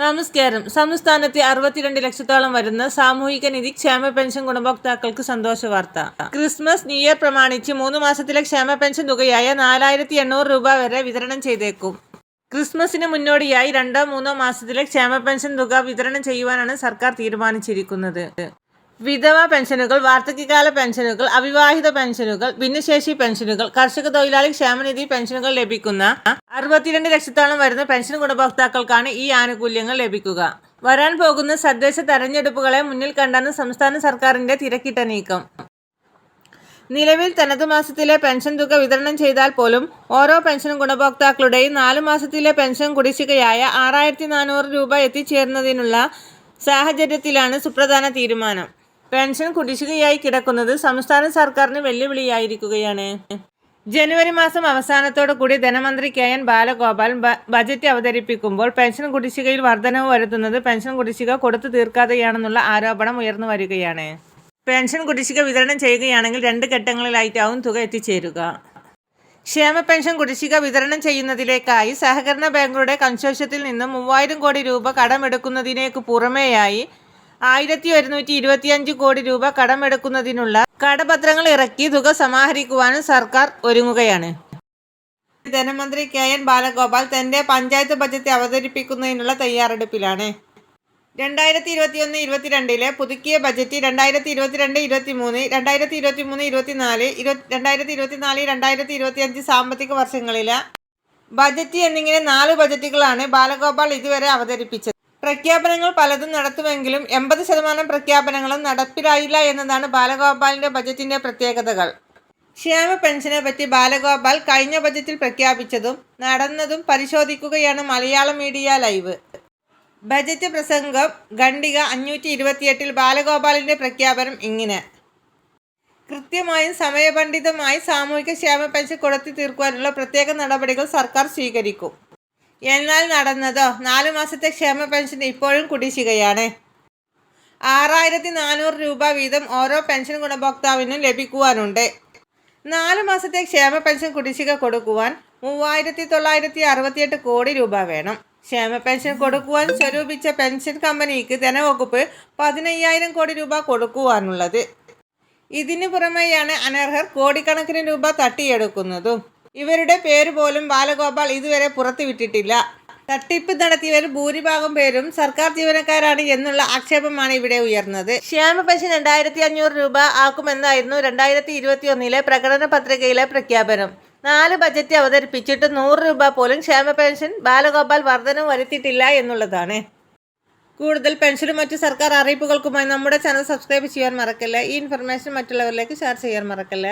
നമസ്കാരം. സംസ്ഥാനത്തെ അറുപത്തിരണ്ട് ലക്ഷത്തോളം വരുന്ന സാമൂഹിക നിധി ക്ഷേമ പെൻഷൻ ഗുണഭോക്താക്കൾക്ക് സന്തോഷ വാർത്ത. ക്രിസ്മസ് ന്യൂ ഇയർ പ്രമാണിച്ച് മൂന്ന് മാസത്തിലെ ക്ഷേമ പെൻഷൻ തുകയായ നാലായിരത്തി എണ്ണൂറ് രൂപ വരെ വിതരണം ചെയ്തേക്കും. ക്രിസ്മസിന് മുന്നോടിയായി രണ്ടോ മൂന്നോ മാസത്തിലെ ക്ഷേമ പെൻഷൻ തുക വിതരണം ചെയ്യുവാനാണ് സർക്കാർ തീരുമാനിച്ചിരിക്കുന്നത്. വിധവ പെൻഷനുകൾ വാർദ്ധക്യകാല പെൻഷനുകൾ അവിവാഹിത പെൻഷനുകൾ ഭിന്നശേഷി പെൻഷനുകൾ കർഷക തൊഴിലാളി ക്ഷേമനിധി പെൻഷനുകൾ ലഭിക്കുന്ന അറുപത്തിരണ്ട് ലക്ഷത്തോളം വരുന്ന പെൻഷൻ ഗുണഭോക്താക്കൾക്കാണ് ഈ ആനുകൂല്യങ്ങൾ ലഭിക്കുക. വരാൻ പോകുന്ന തദ്ദേശ തെരഞ്ഞെടുപ്പുകളെ മുന്നിൽ കണ്ടാണ് സംസ്ഥാന സർക്കാരിന്റെ തിരക്കിട്ട നീക്കം. നിലവിൽ തനത് മാസത്തിലെ പെൻഷൻ തുക വിതരണം ചെയ്താൽ പോലും ഓരോ പെൻഷൻ ഗുണഭോക്താക്കളുടെയും നാല് മാസത്തിലെ പെൻഷൻ കുടിശ്ശികയായ ആറായിരത്തി നാനൂറ് രൂപ എത്തിച്ചേരുന്നതിനുള്ള സാഹചര്യത്തിലാണ് സുപ്രധാന തീരുമാനം. പെൻഷൻ കുടിശ്ശികയായി കിടക്കുന്നത് സംസ്ഥാന സർക്കാരിന് വെല്ലുവിളിയായിരിക്കുകയാണ്. ജനുവരി മാസം അവസാനത്തോടു കൂടി ധനമന്ത്രി കെ എൻ ബാലഗോപാൽ ബജറ്റ് അവതരിപ്പിക്കുമ്പോൾ പെൻഷൻ കുടിശ്ശികയിൽ വർധനവ് വരുത്തുന്നത് പെൻഷൻ കുടിശ്ശിക കൊടുത്തു തീർക്കാതെയാണെന്നുള്ള ആരോപണം ഉയർന്നു വരികയാണ്. പെൻഷൻ കുടിശ്ശിക വിതരണം ചെയ്യുകയാണെങ്കിൽ രണ്ട് ഘട്ടങ്ങളിലായിട്ടാവും തുക എത്തിച്ചേരുക. ക്ഷേമ പെൻഷൻ കുടിശ്ശിക വിതരണം ചെയ്യുന്നതിലേക്കായി സഹകരണ ബാങ്കുകളുടെ കൺസോഷ്യത്തിൽ നിന്ന് മൂവായിരം കോടി രൂപ കടമെടുക്കുന്നതിനേക്ക് പുറമേയായി ആയിരത്തി ഒരുന്നൂറ്റി ഇരുപത്തിയഞ്ച് കോടി രൂപ കടമെടുക്കുന്നതിനുള്ള കടപത്രങ്ങൾ ഇറക്കി തുക സമാഹരിക്കുവാനും സർക്കാർ ഒരുങ്ങുകയാണ്. ധനമന്ത്രി കെ എൻ ബാലഗോപാൽ തന്റെ പഞ്ചായത്ത് ബജറ്റ് അവതരിപ്പിക്കുന്നതിനുള്ള തയ്യാറെടുപ്പിലാണ്. രണ്ടായിരത്തി ഇരുപത്തിയൊന്ന് ഇരുപത്തിരണ്ടിലെ പുതുക്കിയ ബജറ്റ് രണ്ടായിരത്തി ഇരുപത്തിരണ്ട് ഇരുപത്തി മൂന്ന് രണ്ടായിരത്തി ഇരുപത്തി മൂന്ന് ഇരുപത്തിനാല് ഇരുപത്തി രണ്ടായിരത്തി ഇരുപത്തിനാല് രണ്ടായിരത്തി ഇരുപത്തി അഞ്ച് സാമ്പത്തിക വർഷങ്ങളിലെ ബജറ്റ് എന്നിങ്ങനെ നാല് ബജറ്റുകളാണ് ബാലഗോപാൽ ഇതുവരെ അവതരിപ്പിച്ചത്. പ്രഖ്യാപനങ്ങൾ പലതും നടത്തുമെങ്കിലും എൺപത് ശതമാനം പ്രഖ്യാപനങ്ങളും നടപ്പിലായില്ല എന്നതാണ് ബാലഗോപാലിന്റെ ബജറ്റിന്റെ പ്രത്യേകതകൾ. ക്ഷേമ പെൻഷനെ പറ്റി ബാലഗോപാൽ കഴിഞ്ഞ ബജറ്റിൽ പ്രഖ്യാപിച്ചതും നടന്നതും പരിശോധിക്കുകയാണ് മലയാളം മീഡിയ ലൈവ്. ബജറ്റ് പ്രസംഗം ഖണ്ഡിക അഞ്ഞൂറ്റി ഇരുപത്തിയെട്ടിൽ ബാലഗോപാലിന്റെ പ്രഖ്യാപനം ഇങ്ങനെ. കൃത്യമായും സമയബന്ധിതമായി സാമൂഹിക ക്ഷേമ പെൻഷൻ കൊടുത്തു തീർക്കുവാനുള്ള പ്രത്യേക നടപടികൾ സർക്കാർ സ്വീകരിക്കും. എന്നാൽ നടന്നതോ? നാലു മാസത്തെ ക്ഷേമ പെൻഷൻ ഇപ്പോഴും കുടിശ്ശികയാണ്. ആറായിരത്തി നാനൂറ് രൂപ വീതം ഓരോ പെൻഷൻ ഗുണഭോക്താവിനും ലഭിക്കുവാനുണ്ട്. നാല് മാസത്തെ ക്ഷേമ പെൻഷൻ കുടിശ്ശിക കൊടുക്കുവാൻ മൂവായിരത്തി തൊള്ളായിരത്തി അറുപത്തിയെട്ട് കോടി രൂപ വേണം. ക്ഷേമ പെൻഷൻ കൊടുക്കുവാൻ സ്വരൂപിച്ച പെൻഷൻ കമ്പനിക്ക് ധനവകുപ്പ് പതിനയ്യായിരം കോടി രൂപ കൊടുക്കുവാനുള്ളത്. ഇതിനു പുറമെയാണ് അനർഹർ കോടിക്കണക്കിന് രൂപ തട്ടിയെടുക്കുന്നതും. ഇവരുടെ പേര് പോലും ബാലഗോപാൽ ഇതുവരെ പുറത്തുവിട്ടിട്ടില്ല. തട്ടിപ്പ് നടത്തിയവർ ഭൂരിഭാഗം പേരും സർക്കാർ ജീവനക്കാരാണ് എന്നുള്ള ആക്ഷേപമാണ് ഇവിടെ ഉയർന്നത്. ക്ഷേമ പെൻഷൻ രണ്ടായിരത്തി അഞ്ഞൂറ് രൂപ ആക്കുമെന്നായിരുന്നു രണ്ടായിരത്തി ഇരുപത്തി ഒന്നിലെ പ്രകടന പത്രികയിലെ പ്രഖ്യാപനം. നാല് ബജറ്റ് അവതരിപ്പിച്ചിട്ട് നൂറ് രൂപ പോലും ക്ഷേമ പെൻഷൻ ബാലഗോപാൽ വർധനം വരുത്തിയിട്ടില്ല എന്നുള്ളതാണ്. കൂടുതൽ പെൻഷനും മറ്റ് സർക്കാർ അറിയിപ്പുകൾക്കുമായി നമ്മുടെ ചാനൽ സബ്സ്ക്രൈബ് ചെയ്യാൻ മറക്കല്ല? ഈ ഇൻഫർമേഷൻ മറ്റുള്ളവരിലേക്ക് ഷെയർ ചെയ്യാൻ മറക്കല്ല?